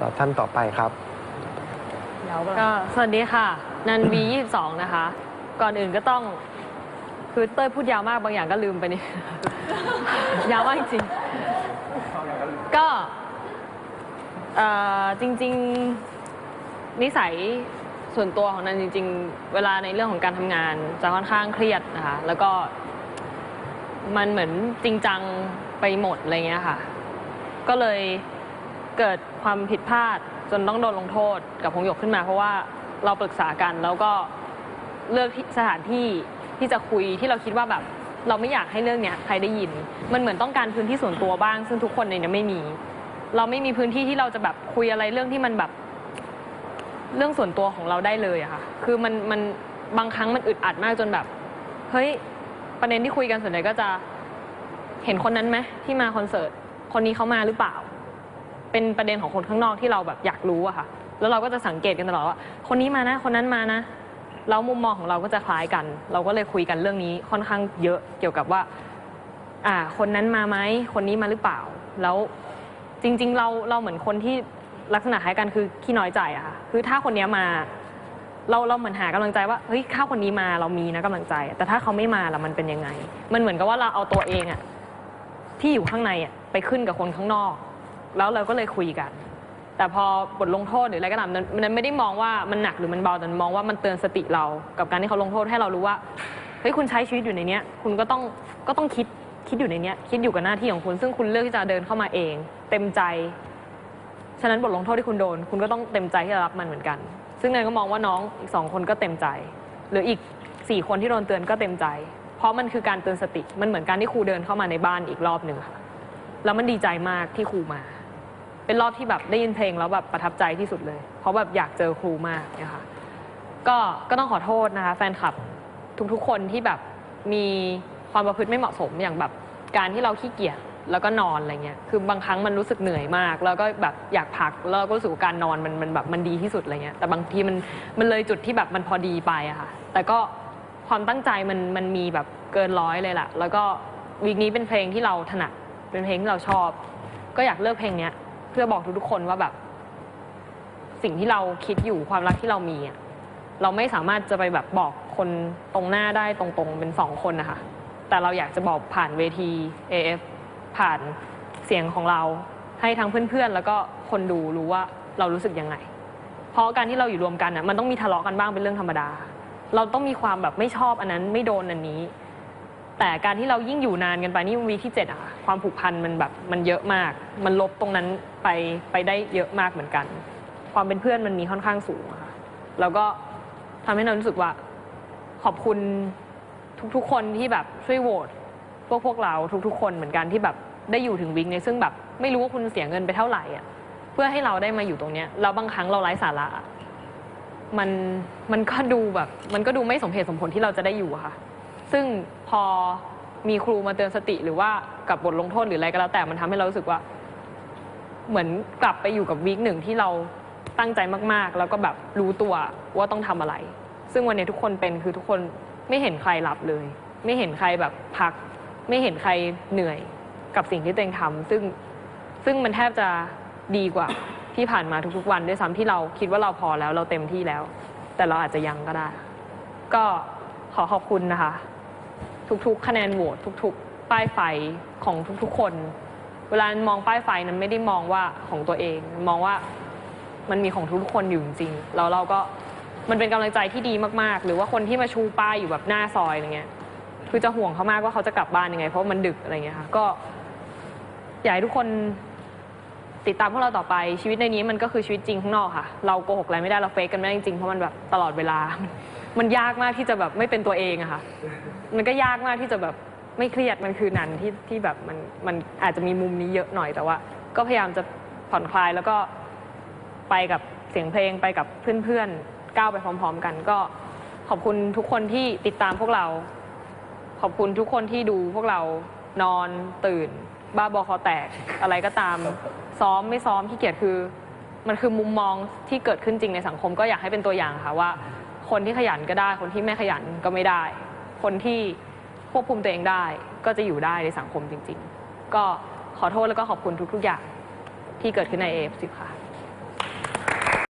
ต่อท่านต่อไปครับ ก็สวัสดีค่ะ นัน V22 นะคะ ก่อนอื่นก็ต้อง คือเต้ยพูดยาวมากบางอย่างก็ลืมไปนี่ ยาวมากจริงๆก็เอ่อจริง ๆ นิสัยส่วนตัวของนันจริง ๆ เวลาในเรื่องของการทำงาน จะค่อนข้างเครียดนะคะ แล้วก็มันเหมือนจริงจังไปหมดอะไรเงี้ยค่ะ ก็เลย เกิดความผิดพลาดจนต้องโดนลงโทษกับพงหยกขึ้นมา เพราะว่าเราปรึกษากันแล้วก็เลือกที่สถานที่ที่จะคุยที่เราคิดว่าแบบ เราไม่อยากให้เรื่องเนี้ยใครได้ยิน มันเหมือนต้องการพื้นที่ส่วนตัวบ้าง ซึ่งทุกคนในเนี้ยไม่มี เราไม่มีพื้นที่ที่เราจะแบบคุยอะไรเรื่องที่มันแบบ เรื่องส่วนตัวของเราได้เลยอะค่ะคือมันมันบางครั้งมันอึดอัดมากจนแบบ เฮ้ยประเด็นที่คุยกันส่วนใหญ่ก็จะเห็นคนนั้นไหมที่มาคอนเสิร์ตคนนี้เขามาหรือเปล่า เป็นประเด็นของคนข้างนอกที่เราแบบอยากรู้อะค่ะ แล้วเราก็จะสังเกตกันตลอดว่า คนนี้มานะ คนนั้นมานะแล้วมุมมองของเราก็จะคล้ายกัน เราก็เลยคุยกันเรื่องนี้ค่อนข้างเยอะเกี่ยวกับว่า อ่า คนนั้นมาไหมคนนี้มาหรือเปล่า แล้วจริง ๆ เราเราเหมือนคนที่ลักษณะคล้ายกันคือขี้น้อยใจอะค่ะคือถ้าคนเนี้ยมา เราเราเหมือนหากำลังใจว่าเฮ้ยถ้าคนนี้มาเรามีนะกำลังใจ แต่ถ้าเขาไม่มาล่ะมันเป็นยังไง มันเหมือนกับว่าเราเอาตัวเองอะที่อยู่ข้างในอะไปขึ้นกับคนข้างนอก แล้วเราก็เลยคุยกัน แต่พอบทลงโทษหรืออะไรก็ตามนั้นมันไม่ได้มองว่ามันหนักหรือมันเบาแต่มันมองว่ามันเตือนสติเรา กับการที่เขาลงโทษให้เรารู้ว่าเฮ้ยคุณใช้ชีวิตอยู่ในเนี้ย คุณก็ต้องก็ต้องคิดคิดอยู่ในเนี้ยคิดอยู่กับหน้าที่ของคุณ ซึ่งคุณเลือกที่จะเดินเข้ามาเอง เต็มใจฉะนั้นบทลงโทษที่คุณโดน คุณก็ต้องเต็มใจที่จะรับมันเหมือนกัน ซึ่งเนยก็มองว่าน้องอีกสองคนก็เต็มใจ หรืออีกสี่คนที่โดนเตือนก็เต็มใจ เพราะมันคือการเตือนสติ มันเหมือนการที่ครูเดินเข้ามาในบ้านอีกรอบหนึ่งค่ะ แล้วมันดีใจมากที่ครูมา เป็นรอบที่แบบได้ยินเพลงแล้วแบบประทับใจที่สุดเลย เพราะแบบอยากเจอครูมากเนี่ยค่ะก็ก็ต้องขอโทษนะคะ แฟนคลับทุกๆคนที่แบบมีความประพฤติไม่เหมาะสมอย่างแบบการที่เราขี้เกียจแล้วก็นอนอะไรเงี้ย คือบางครั้งมันรู้สึกเหนื่อยมาก แล้วก็แบบอยากพัก แล้วก็รู้สึกว่าการนอนมันมันแบบมันดีที่สุดอะไรเงี้ย แต่บางทีมันมันเลยจุดที่แบบมันพอดีไปอะค่ะ แต่ก็ความตั้งใจมันมันมีแบบเกินร้อยเลยแหละแล้วก็วีคนี้เป็นเพลงที่เราถนัด เป็นเพลงที่เราชอบ ก็อยากเลือกเพลงเนี้ย เพื่อบอกทุกๆคนว่าแบบ สิ่งที่เราคิดอยู่ความรักที่เรามีอะเราไม่สามารถจะไปแบบบอกคนตรงหน้าได้ตรงๆเป็นสองคนนะคะ แต่เราอยากจะบอกผ่านเวที AF ผ่านเสียงของเราให้ทั้งเพื่อนๆ แล้วก็คนดูรู้ว่าเรารู้สึกยังไง เพราะการที่เราอยู่รวมกันอะมันต้องมีทะเลาะกันบ้างเป็นเรื่องธรรมดา เราต้องมีความแบบไม่ชอบอันนั้นไม่โดนอันนี้ แต่การที่เรายิ่งอยู่นานกันไปนี่วีคที่เจ็ดอะค่ะความผูกพันมันแบบมันเยอะมาก มันลบตรงนั้นไปไปได้เยอะมากเหมือนกัน ความเป็นเพื่อนมันมีค่อนข้างสูงอะค่ะแล้วก็ทำให้เรารู้สึกว่า ขอบคุณทุกๆ คนที่แบบช่วยโหวตพวกพวกเราทุกๆ คนเหมือนกันที่แบบได้อยู่ถึงวิกเนี่ยซึ่งแบบไม่รู้ว่าคุณเสียเงินไปเท่าไหร่อะเพื่อให้เราได้มาอยู่ตรงเนี้ยแล้วบางครั้งเราไร้สาระอะมันมันก็ดูแบบ มันก็ดูไม่สมเหตุสมผลที่เราจะได้อยู่อะค่ะ ซึ่งพอมีครูมาเตือนสติหรือว่ากับบทลงโทษหรืออะไรก็แล้วแต่มันทำให้เรารู้สึกว่า เหมือนกลับไปอยู่กับวีคหนึ่งที่เราตั้งใจมากๆ แล้วก็แบบรู้ตัวว่าต้องทำอะไร ซึ่งวันนี้ทุกคนเป็นคือทุกคนไม่เห็นใครหลับเลย ไม่เห็นใครแบบพัก ไม่เห็นใครเหนื่อยกับสิ่งที่ตัวเองทำซึ่งซึ่งมันแทบจะดีกว่าที่ผ่านมาทุกๆวันด้วยซ้ำที่เราคิดว่าเราพอแล้วเราเต็มที่แล้ว แต่เราอาจจะยังก็ได้ ก็ขอขอบคุณนะคะ ทุกๆ คะแนนโหวตทุกๆ ป้ายไฟของทุกๆ คน เวลามองป้ายไฟนั้นไม่ได้มองว่าของตัวเอง มองว่ามันมีของทุกๆ คนอยู่จริงๆแล้วเราก็มันเป็นกำลังใจที่ดีมากๆ หรือว่าคนที่มาชูป้ายอยู่แบบหน้าซอยอะไรเงี้ยคือจะห่วงเขามากว่าเขาจะกลับบ้านยังไง เพราะมันดึกอะไรเงี้ยค่ะก็อยากให้ทุกคน ติดตามพวกเราต่อไปชีวิตในนี้มันก็คือชีวิตจริงข้างนอกค่ะ เราโกหกอะไรไม่ได้เราเฟกกันไม่ได้จริงๆเพราะมันแบบตลอดเวลา มันยากมากที่จะแบบไม่เป็นตัวเองอะค่ะ มันก็ยากมากที่จะแบบไม่เครียดมันคือนันที่ที่แบบมันมันอาจจะมีมุมนี้เยอะหน่อยแต่ว่า ก็พยายามจะผ่อนคลายแล้วก็ไปกับเสียงเพลงไปกับเพื่อนๆก้าวไปพร้อม ๆ กัน ก็ขอบคุณทุกคนที่ติดตามพวกเรา ขอบคุณทุกคนที่ดูพวกเรานอนตื่น บ้าบอคอแตกอะไรก็ตาม ซ้อมไม่ซ้อมขี้เกียจคือ มันคือมุมมองที่เกิดขึ้นจริงในสังคมก็อยากให้เป็นตัวอย่างค่ะว่า คนที่ขยันก็ได้ คนที่ไม่ขยันก็ไม่ได้ คนที่ควบคุมตัวเองได้ ก็จะอยู่ได้ในสังคมจริง ๆ ก็ขอโทษแล้วก็ขอบคุณทุกๆอย่างที่เกิดขึ้นใน AF10 ค่ะ